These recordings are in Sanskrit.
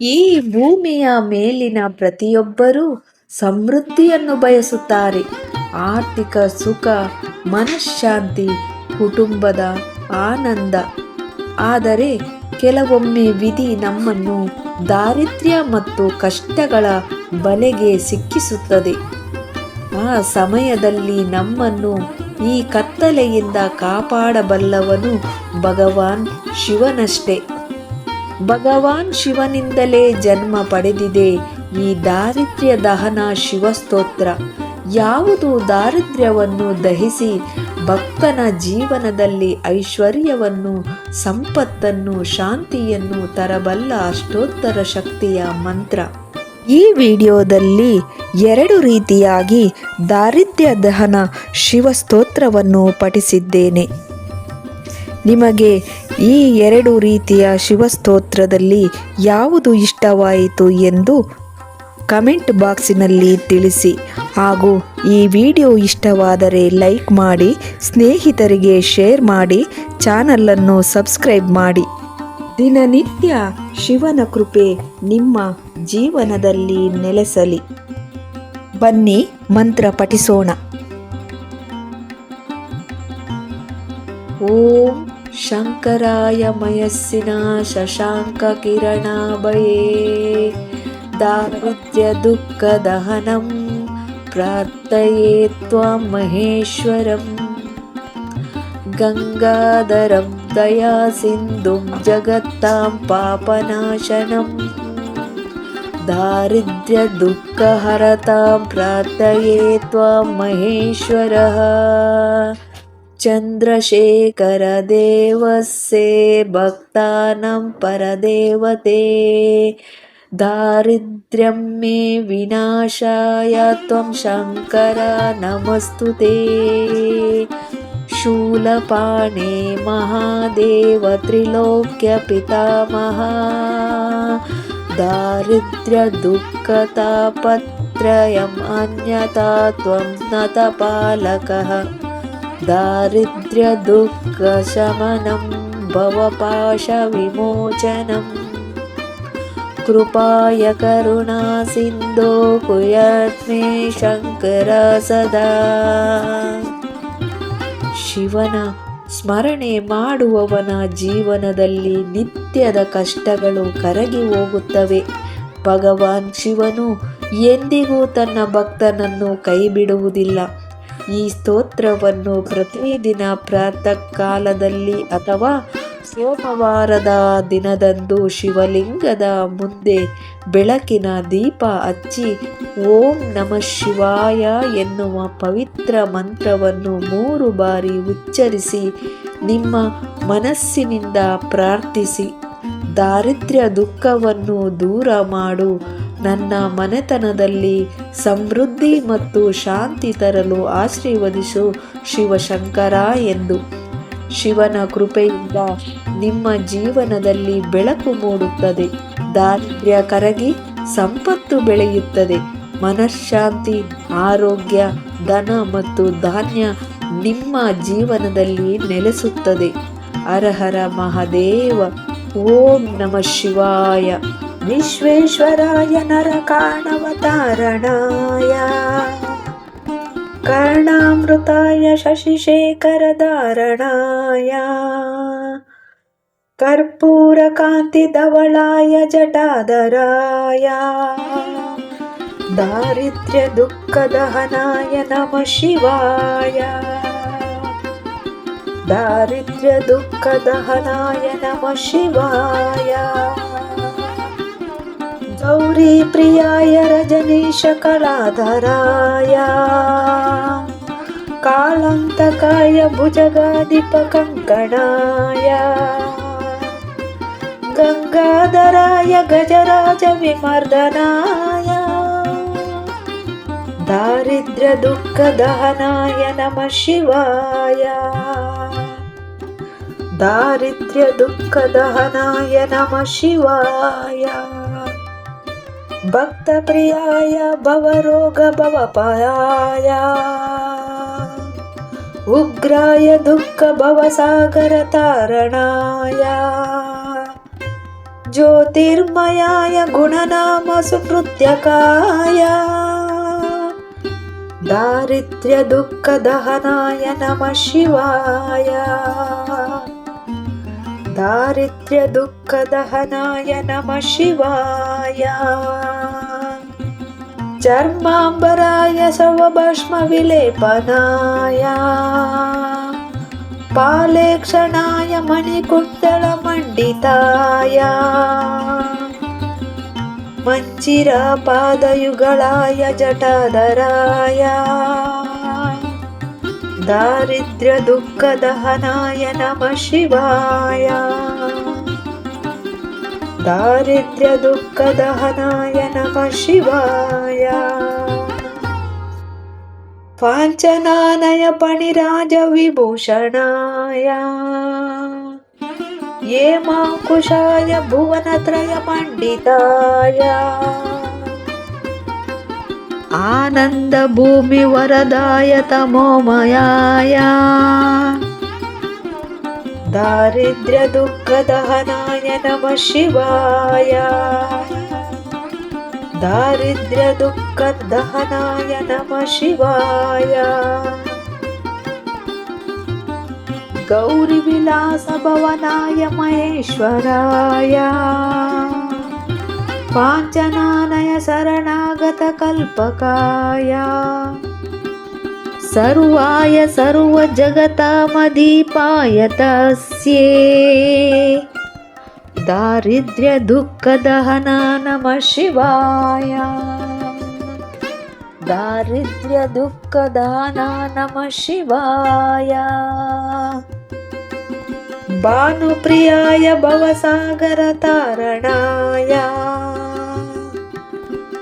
ಈ ಭೂಮಿಯ ಮೇಲಿನ ಪ್ರತಿಯೊಬ್ಬರೂ ಸಮೃದ್ಧಿಯನ್ನು ಬಯಸುತ್ತಾರೆ. ಆರ್ಥಿಕ ಸುಖ, ಮನಃಶಾಂತಿ, ಕುಟುಂಬದ ಆನಂದ. ಆದರೆ ಕೆಲವೊಮ್ಮೆ ವಿಧಿ ನಮ್ಮನ್ನು ದಾರಿದ್ರ್ಯ ಮತ್ತು ಕಷ್ಟಗಳ ಬಲೆಗೆ ಸಿಕ್ಕಿಸುತ್ತದೆ. ಆ ಸಮಯದಲ್ಲಿ ನಮ್ಮನ್ನು ಈ ಕತ್ತಲೆಯಿಂದ ಕಾಪಾಡಬಲ್ಲವನು ಭಗವಾನ್ ಶಿವನಷ್ಟೇ. ಭಗವಾನ್ ಶಿವನಿಂದಲೇ ಜನ್ಮ ಪಡೆದಿದೆ. ಈ ದಾರಿದ್ರ್ಯ ದಹನ ಶಿವಸ್ತೋತ್ರ. ಯಾವುದು ದಾರಿದ್ರ್ಯವನ್ನು ದಹಿಸಿ ಭಕ್ತನ ಜೀವನದಲ್ಲಿ ಐಶ್ವರ್ಯವನ್ನು, ಸಂಪತ್ತನ್ನು, ಶಾಂತಿಯನ್ನು ತರಬಲ್ಲ ಅಷ್ಟೋತ್ತರ ಶಕ್ತಿಯ ಮಂತ್ರ. ಈ ವಿಡಿಯೋದಲ್ಲಿ ಎರಡು ರೀತಿಯಾಗಿ ದಾರಿದ್ರ್ಯ ದಹನ ಶಿವಸ್ತೋತ್ರವನ್ನು ಪಠಿಸಿದ್ದೇನೆ. ನಿಮಗೆ ಈ ಎರಡು ರೀತಿಯ ಶಿವಸ್ತೋತ್ರದಲ್ಲಿ ಯಾವುದು ಇಷ್ಟವಾಯಿತು ಎಂದು ಕಮೆಂಟ್ ಬಾಕ್ಸಿನಲ್ಲಿ ತಿಳಿಸಿ. ಹಾಗೂ ಈ ವಿಡಿಯೋ ಇಷ್ಟವಾದರೆ ಲೈಕ್ ಮಾಡಿ, ಸ್ನೇಹಿತರಿಗೆ ಶೇರ್ ಮಾಡಿ, ಚಾನಲನ್ನು ಸಬ್ಸ್ಕ್ರೈಬ್ ಮಾಡಿ. ದಿನನಿತ್ಯ ಶಿವನ ಕೃಪೆ ನಿಮ್ಮ ಜೀವನದಲ್ಲಿ ನೆಲೆಸಲಿ. ಬನ್ನಿ, ಮಂತ್ರ ಪಠಿಸೋಣ. ಓಂ शङ्कराय मयस्सिना शशाङ्ककिरणाभये दारिद्यदुःखदहनं प्रार्थये त्वां महेश्वरम्। गङ्गाधरं दया सिन्धुं जगत्तां पापनाशनम् दारिद्र्यदुःखहरतां प्रार्थये त्वां महेश्वरः। चन्द्रशेखरदेवस्य भक्तानां परदेवते। दारिद्र्यं मे विनाशाय त्वं शङ्कर नमस्तु ते। शूलपाणे महादेव त्रिलोक्यपितामहा। दारिद्र्यदुःखतापत्रयम् अन्यथा त्वं नतपालकः दारिद्र्यदुःखशमनं भवपाशविमोचनं कृपाय करुणासिन्धो कुयत्मे शङ्कर सदा ಶಿವನ ಸ್ಮರಣೆ ಮಾಡುವವನ ಜೀವನದಲ್ಲಿ ನಿತ್ಯದ ಕಷ್ಟಗಳು ಕರಗಿ ಹೋಗುತ್ತವೆ ಭಗವಾನ್ ಶಿವನು ಎಂದಿಗೂ ತನ್ನ ಭಕ್ತನನ್ನು ಕೈಬಿಡುವುದಿಲ್ಲ ಈ ಸ್ತೋತ್ರವನ್ನು ಪ್ರತಿದಿನ ಪ್ರಾತಃ ಕಾಲದಲ್ಲಿ ಅಥವಾ ಸೋಮವಾರದ ದಿನದಂದು ಶಿವಲಿಂಗದ ಮುಂದೆ ಬೆಳಕಿನ ದೀಪ ಹಚ್ಚಿ ಓಂ ನಮ ಶಿವಾಯ ಎನ್ನುವ ಪವಿತ್ರ ಮಂತ್ರವನ್ನು ಮೂರು ಬಾರಿ ಉಚ್ಚರಿಸಿ ನಿಮ್ಮ ಮನಸ್ಸಿನಿಂದ ಪ್ರಾರ್ಥಿಸಿ. ದಾರಿದ್ರ್ಯ ದುಃಖವನ್ನು ದೂರ ಮಾಡು. ನನ್ನ ಮನೆತನದಲ್ಲಿ ಸಮೃದ್ಧಿ ಮತ್ತು ಶಾಂತಿ ತರಲು ಆಶೀರ್ವದಿಸು ಶಿವಶಂಕರ ಎಂದು. ಶಿವನ ಕೃಪೆಯಿಂದ ನಿಮ್ಮ ಜೀವನದಲ್ಲಿ ಬೆಳಕು ಮೂಡುತ್ತದೆ. ದಾರಿದ್ರ್ಯ ಕರಗಿ ಸಂಪತ್ತು ಬೆಳೆಯುತ್ತದೆ. ಮನಃಶಾಂತಿ, ಆರೋಗ್ಯ, ಧನ ಮತ್ತು ಧಾನ್ಯ ನಿಮ್ಮ ಜೀವನದಲ್ಲಿ ನೆಲೆಸುತ್ತದೆ. ಹರಹರ ಮಹಾದೇವ, ಓಂ ನಮ ಶಿವಾಯ. विश्वेश्वराय नरकाणवतारणाय कर्णामृताय शशिशेखरधारणाय कर्पूरकान्तिधवलाय जटाधराय दारिद्र्यदुःखदहनाय नमः शिवाय दारिद्र्यदुःखदहनाय नमः शिवाय गौरीप्रियाय रजनीशकलाधराय कालान्तकाय भुजगाधिपकङ्कणाय गङ्गाधराय गजराजविमर्दनाय दारिद्र्यदुःखदहनाय नमः शिवाय दारिद्र्यदुःखदहनाय नमः शिवाय भक्तप्रियाय भवरोगभवपायाय। उग्राय दुःखभवसागरतारणाय। ज्योतिर्मयाय गुणनामसुनृत्यकाय दारिद्र्यदुःखदहनाय नमः शिवाय। दारिद्र्यदुःखदहनाय नमः शिवाय चर्माम्बराय शवभस्मविलेपनाय पालेक्षणाय मणिकुण्डलमण्डिताय मञ्चिरापादयुगलाय जटाधराय। दारिद्र्यदुःखदहनाय नमः शिवाय दारिद्र्यदुःखदहनाय नमः शिवाय। पाञ्चनानय पणिराजविभूषणाय। ये माङ्कुशाय भुवनत्रयमण्डिताय आनन्दभूमिवरदाय तमोमयाय दारिद्र्यदुःखदहनाय नमः शिवाय। दारिद्र्यदुःखदहनाय नमः शिवाय। गौरिविलासभवनाय महेश्वराय। पाञ्चनानय शरणागतकल्पकाय सर्वाय सर्वजगतामदीपाय तस्ये। दारिद्र्यदुःखदहना नमः शिवाय दारिद्र्यदुःखदहना नमः शिवाय भानुप्रियाय भवसागरतारणाय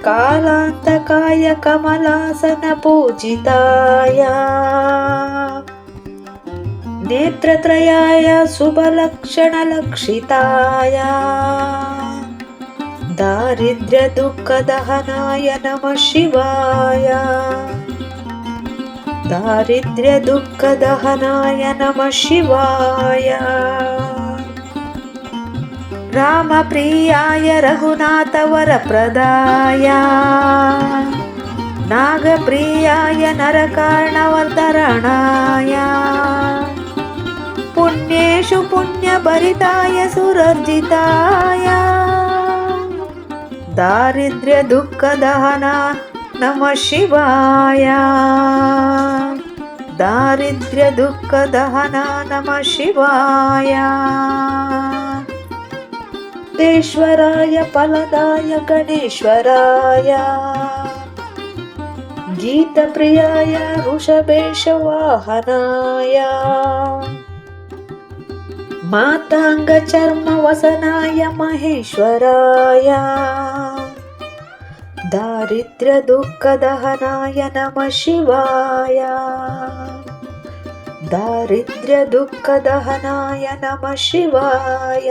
कालान्तकाय कमलासनपूजिताय नेत्रत्रयाय शुभलक्षणलक्षिताय दारिद्र्यदुःखदहनाय नमः शिवाय दारिद्र्यदुःखदहनाय नमः शिवाय रामप्रियाय रघुनाथवरप्रदाय नागप्रियाय नरकार्णवर्धरणाय पुण्येषु पुण्यभरिताय सुरर्जिताय दारिद्र्यदुःखदहना नमः शिवाय दारिद्र्यदुःखदहना नमः शिवाय तेश्वराय फलदाय गणेश्वराय गीतप्रियाय वृषभेशवाहनाय माताङ्गचर्मवसनाय महेश्वराय दारिद्र्यदुःखदहनाय नमः शिवाय दारिद्र्यदुःखदहनाय नमः शिवाय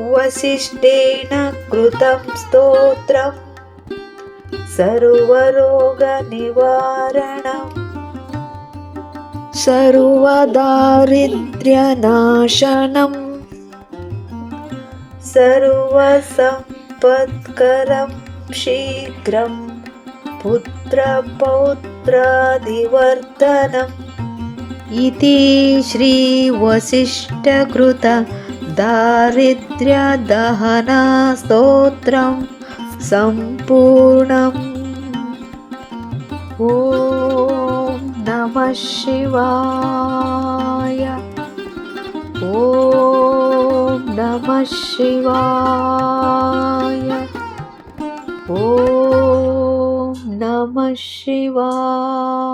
वसिष्ठेन कृतं स्तोत्रम् सर्वरोगनिवारणम् सर्वदारिद्र्यनाशनम् सर्वसम्पत्करं शीघ्रं पुत्रपौत्रादिवर्धनम् इति श्रीवसिष्ठकृत दारिद्र्यदहनस्तोत्रं सम्पूर्णम् ॐ नमः शिवाय। ॐ नमः शिवाय। ॐ नमः शिवाय